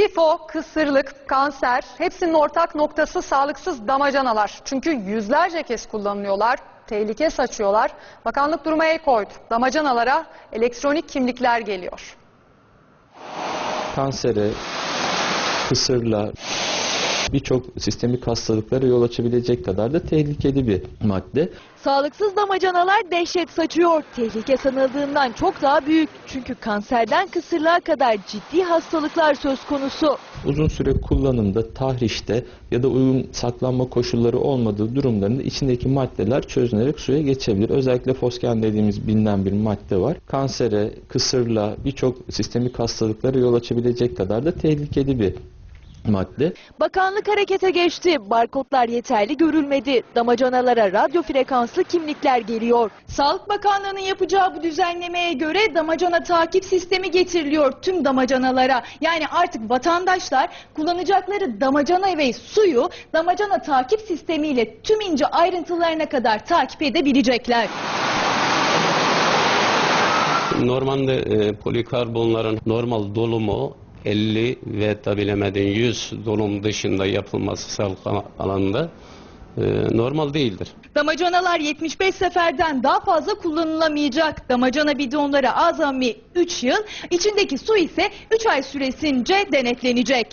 Tifo, kısırlık, kanser hepsinin ortak noktası sağlıksız damacanalar. Çünkü yüzlerce kez kullanılıyorlar, tehlike saçıyorlar. Bakanlık duruma el koydu. Damacanalara elektronik kimlikler geliyor. kansere, kısırla birçok sistemik hastalıklara yol açabilecek kadar da tehlikeli bir madde. Sağlıksız damacanalar dehşet saçıyor. Tehlike sanıldığından çok daha büyük. Çünkü kanserden kısırlığa kadar ciddi hastalıklar söz konusu. Uzun süre kullanımda, tahrişte ya da uygun saklanma koşulları olmadığı durumlarında içindeki maddeler çözünerek suya geçebilir. Özellikle fosgen dediğimiz bilinen bir madde var. Kansere, kısırla birçok sistemik hastalıklara yol açabilecek kadar da tehlikeli bir madde. Bakanlık harekete geçti. Barkodlar yeterli görülmedi. Damacanalara radyo frekanslı kimlikler geliyor. Sağlık Bakanlığı'nın yapacağı bu düzenlemeye göre damacana takip sistemi getiriliyor tüm damacanalara. Yani artık vatandaşlar kullanacakları damacana ve suyu damacana takip sistemiyle tüm ince ayrıntılarına kadar takip edebilecekler. Normalde e, polikarbonların normal dolumu 50 ve da bilemedin 100 dolum dışında yapılması sağlık alanında e, normal değildir. Damacanalar 75 seferden daha fazla kullanılamayacak. Damacana bidonları azami 3 yıl, içindeki su ise 3 ay süresince denetlenecek.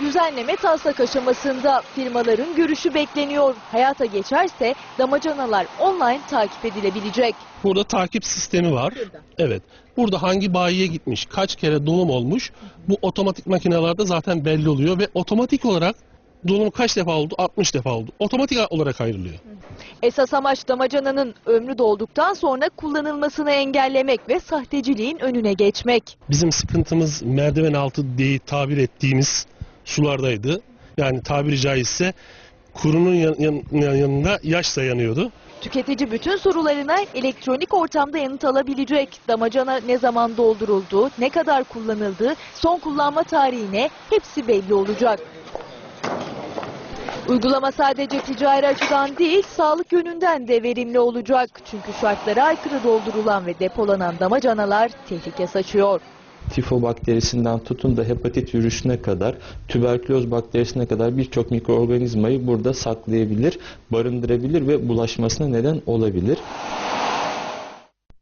Düzenleme taslak aşamasında firmaların görüşü bekleniyor. Hayata geçerse damacanalar online takip edilebilecek. Burada takip sistemi var. Evet. Burada hangi bayiye gitmiş, kaç kere dolum olmuş bu otomatik makinelerde zaten belli oluyor ve otomatik olarak dolum kaç defa oldu? 60 defa oldu. Otomatik olarak ayrılıyor. Esas amaç damacananın ömrü dolduktan sonra kullanılmasını engellemek ve sahteciliğin önüne geçmek. Bizim sıkıntımız merdiven altı diye tabir ettiğimiz sulardaydı. Yani tabiri caizse kurunun yan- yan- yanında yaş da yanıyordu. Tüketici bütün sorularına elektronik ortamda yanıt alabilecek. Damacana ne zaman doldurulduğu, ne kadar kullanıldığı, son kullanma tarihine hepsi belli olacak. Uygulama sadece ticari açıdan değil, sağlık yönünden de verimli olacak. Çünkü şartlara aykırı doldurulan ve depolanan damacanalar tehlike saçıyor. Tifo bakterisinden tutun da hepatit virüsüne kadar, tüberküloz bakterisine kadar birçok mikroorganizmayı burada saklayabilir, barındırabilir ve bulaşmasına neden olabilir.